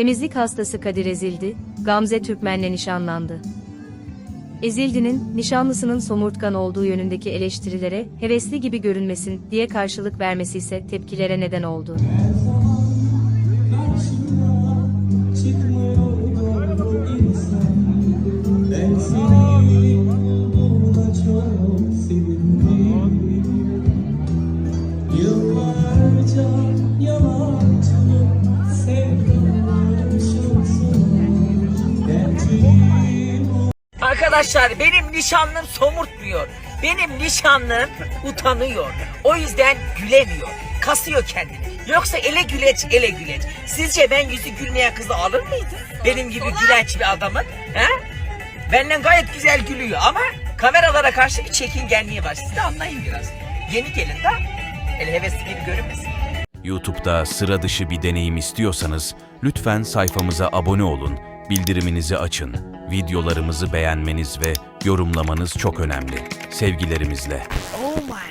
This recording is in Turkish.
Temizlik hastası Kadir Ezildi, Gamze Türkmen'le nişanlandı. Ezildi'nin, nişanlısının somurtkan olduğu yönündeki eleştirilere, hevesli gibi görünmesin diye karşılık vermesi ise tepkilere neden oldu. Yıllarca Arkadaşlar benim nişanlım somurtmuyor. Benim nişanlım utanıyor. O yüzden gülemiyor. Kasıyor kendini. Yoksa ele güleç ele güleç. Sizce ben yüzü gülmeyen kızı alır mıydım? Benim gibi güleç bir adamın. He? Benden gayet güzel gülüyor ama kameralara karşı bir çekingenliği var. Siz de anlayın biraz. Yeni gelin de hele hevesli gibi görünmesin. YouTube'da sıra dışı bir deneyim istiyorsanız lütfen sayfamıza abone olun, bildiriminizi açın. Videolarımızı beğenmeniz ve yorumlamanız çok önemli. Sevgilerimizle. Oh my.